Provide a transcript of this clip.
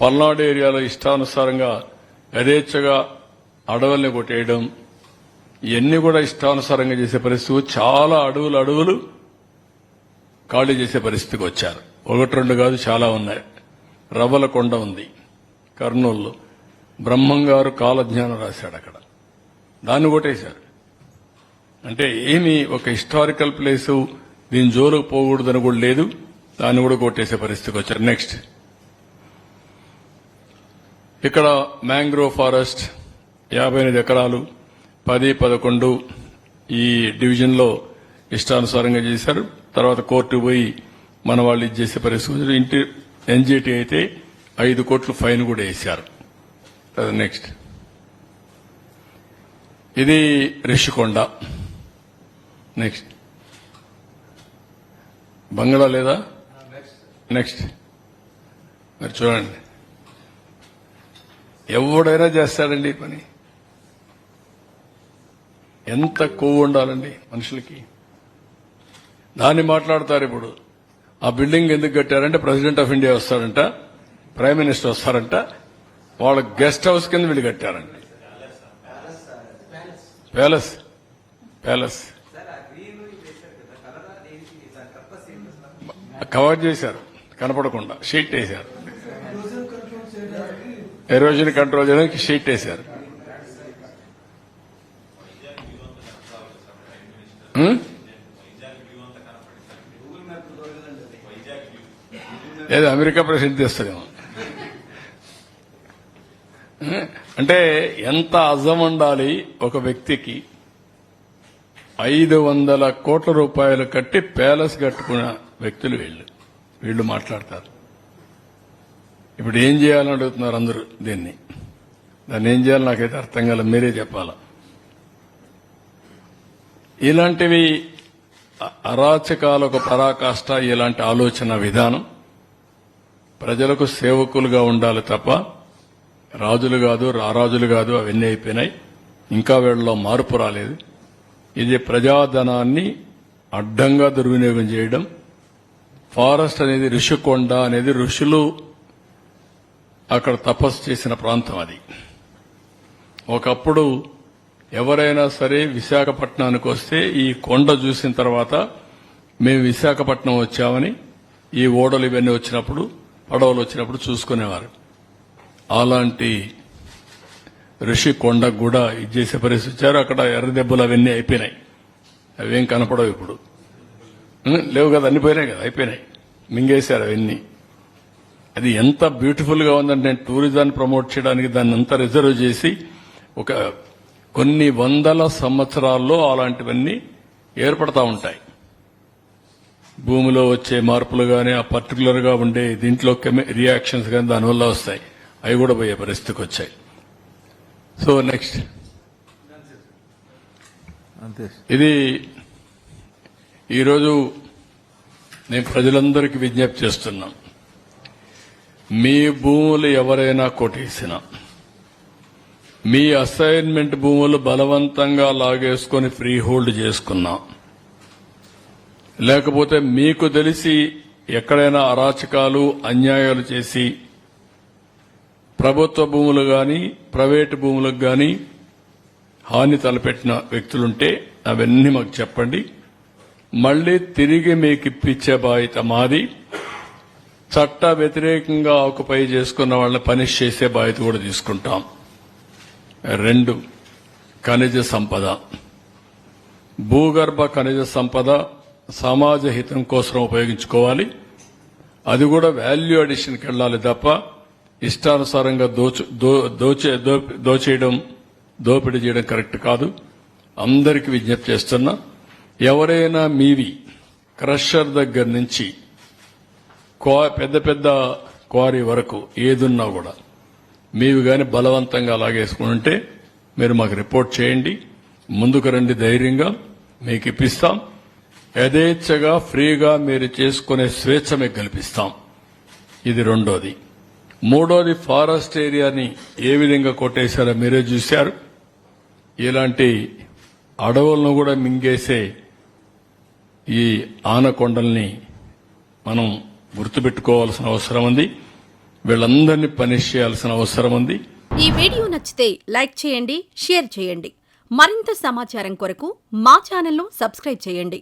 పల్నాడు ఏరియాలో ఇష్టానుసారంగా యథేచ్ఛగా అడవుల్ని కొట్టేయడం ఇవన్నీ కూడా ఇష్టానుసారంగా చేసే పరిస్థితి చాలా అడవులు అడవులు ఖాళీ చేసే పరిస్థితికి వచ్చారు. ఒకటి రెండు కాదు చాలా ఉన్నాయి. రవ్వల కొండ ఉంది కర్నూలులో. బ్రహ్మంగారు కాలజ్ఞానం రాశాడు అక్కడ. దాన్ని కొట్టేశారు. అంటే ఏమి ఒక హిస్టారికల్ ప్లేసు దీని జోలుకు పోకూడదని కూడా లేదు దాన్ని కూడా కొట్టేసే పరిస్థితికి వచ్చారు. నెక్స్ట్. ఇక్కడ మ్యాంగ్రోవ్ ఫారెస్ట్ యాభై ఎనిమిది ఎకరాలు పది పదకొండు ఈ డివిజన్లో ఇష్టానుసారంగా చేశారు. తర్వాత కోర్టు పోయి మన వాళ్ళు ఇది చేసే పరిస్థితి. ఇంటి ఎన్జిటి అయితే ఐదు కోట్లు ఫైన్ కూడా వేశారు. నెక్స్ట్ ఇది రిషికొండ. నెక్స్ట్ బంగ్లా లేదా? నెక్స్ట్ మరి చూడండి. ఎవడైనా చేస్తాడండి ఈ పని. ఎంత కొవ్వు ఉండాలండి మనుషులకి. దాన్ని మాట్లాడతారు ఇప్పుడు. ఆ బిల్డింగ్ ఎందుకు కట్టారంటే ప్రెసిడెంట్ ఆఫ్ ఇండియా వస్తారంట ప్రైమ్ మినిస్టర్ వస్తారంట వాళ్ళ గెస్ట్ హౌస్ కింద వీళ్ళు కట్టారండి. ప్యాలెస్. ప్యాలెస్. కవర్ చేశారు. కనపడకుండా. షీట్ వేశారు. ఎరోజన్ కంట్రోల్ చేయడానికి షీట్ వేశారు. హ్మ్? ఏదో అమెరికా ప్రసిద్ధి తెస్తాడేమో అంటే ఎంత అజం ఉండాలి ఒక వ్యక్తికి ఐదు వందల కోట్ల రూపాయలు కట్టి ప్యాలెస్ కట్టుకున్న వ్యక్తులు వీళ్ళు. వీళ్ళు మాట్లాడతారు. ఇప్పుడు ఏం చేయాలని అడుగుతున్నారు అందరూ దీన్ని? దాన్ని ఏం చేయాలి నాకైతే అర్థం కాల మీరే చెప్పాలా? ఇలాంటివి అరాచకాలకు పరాకాష్ట ఇలాంటి ఆలోచన విధానం ప్రజలకు సేవకులుగా ఉండాలి తప్ప రాజులు కాదు రారాజులు కాదు అవన్నీ అయిపోయినాయి. ఇంకా వీళ్ళలో మార్పు రాలేదు. ఇది ప్రజాధనాన్ని అడ్డంగా దుర్వినియోగం చేయడం. ఫారెస్ట్ అనేది ఋషికొండ అనేది ఋషులు అక్కడ తపస్సు చేసిన ప్రాంతం అది. ఒకప్పుడు ఎవరైనా సరే విశాఖపట్నానికి వస్తే ఈ కొండ చూసిన తర్వాత మేము విశాఖపట్నం వచ్చామని ఈ ఓడలు ఇవన్నీ వచ్చినప్పుడు పడవలు వచ్చినప్పుడు చూసుకునేవారు. అలాంటి ఋషి కొండకు కూడా ఇది చేసే పరిస్థితి వచ్చారు. అక్కడ ఎర్ర దెబ్బలు అవన్నీ అయిపోయినాయి. అవేం కనపడవు ఇప్పుడు. లేవు కదా అన్ని పోయినాయి కదా అయిపోయినాయి. మింగేశారు అవన్నీ. అది ఎంత బ్యూటిఫుల్గా ఉందంటే నేను టూరిజాన్ని ప్రమోట్ చేయడానికి దాన్ని అంతా రిజర్వ్ చేసి ఒక కొన్ని వందల సంవత్సరాల్లో అలాంటివన్నీ ఏర్పడతా ఉంటాయి. భూమిలో వచ్చే మార్పులు కానీ ఆ పర్టికులర్గా ఉండే దీంట్లో రియాక్షన్స్ కానీ దానివల్ల వస్తాయి. అవి కూడా పోయే పరిస్థితికి వచ్చాయి. So next. ఇది ఈరోజు నేను ప్రజలందరికీ విజ్ఞప్తి చేస్తున్నాం. మీ భూములు ఎవరైనా కొట్టేసిన మీ అసైన్మెంట్ భూములు బలవంతంగా లాగేసుకొని ఫ్రీ హోల్డ్ చేసుకున్నా లేకపోతే మీకు తెలిసి ఎక్కడైనా అరాచకాలు అన్యాయాలు చేసి ప్రభుత్వ భూములు గాని ప్రైవేటు భూములకు గాని హాని తలపెట్టిన వ్యక్తులుంటే అవన్నీ మాకు చెప్పండి. మళ్ళీ తిరిగి మీకు ఇప్పించే బాధ్యత మాది. చట్ట వ్యతిరేకంగా ఆకుపై చేసుకున్న వాళ్ళని పనిష్ చేసే బాధ్యత కూడా తీసుకుంటాం. రెండు ఖనిజ సంపద. భూగర్భ ఖనిజ సంపద సమాజ హితం కోసం ఉపయోగించుకోవాలి. అది కూడా వాల్యూ అడిషన్కి వెళ్ళాలి తప్ప ఇష్టానుసారంగా దోచు దోచే దోచేయడం దోపిడీ చేయడం కరెక్ట్ కాదు. అందరికీ విజ్ఞప్తి చేస్తున్నా ఎవరైనా మీవి క్రషర్ దగ్గర నుంచి పెద్ద పెద్ద క్వారీ వరకు ఏదున్నా కూడా మీవి కానీ బలవంతంగా లాగేసుకుంటే మీరు మాకు రిపోర్ట్ చేయండి. ముందుకు రండి ధైర్యంగా మీకు ఇప్పిస్తాం. యథేచ్ఛగా ఫ్రీగా మీరు చేసుకునే స్వేచ్ఛ మీకు కల్పిస్తాం. ఇది రెండోది. మూడోది ఫారెస్ట్ ఏరియాని ఏ విధంగా కొట్టేశారో మీరే చూశారు. ఇలాంటి అడవులను కూడా మింగేసే ఈ ఆనకొండల్ని మనం గుర్తుపెట్టుకోవాల్సిన అవసరం ఉంది. వీళ్ళందరినీ పనిష్ చేయాల్సిన అవసరం ఉంది. ఈ వీడియో నచ్చితే లైక్ చేయండి షేర్ చేయండి. మరింత సమాచారం కొరకు మా ఛానల్ను సబ్స్క్రైబ్ చేయండి.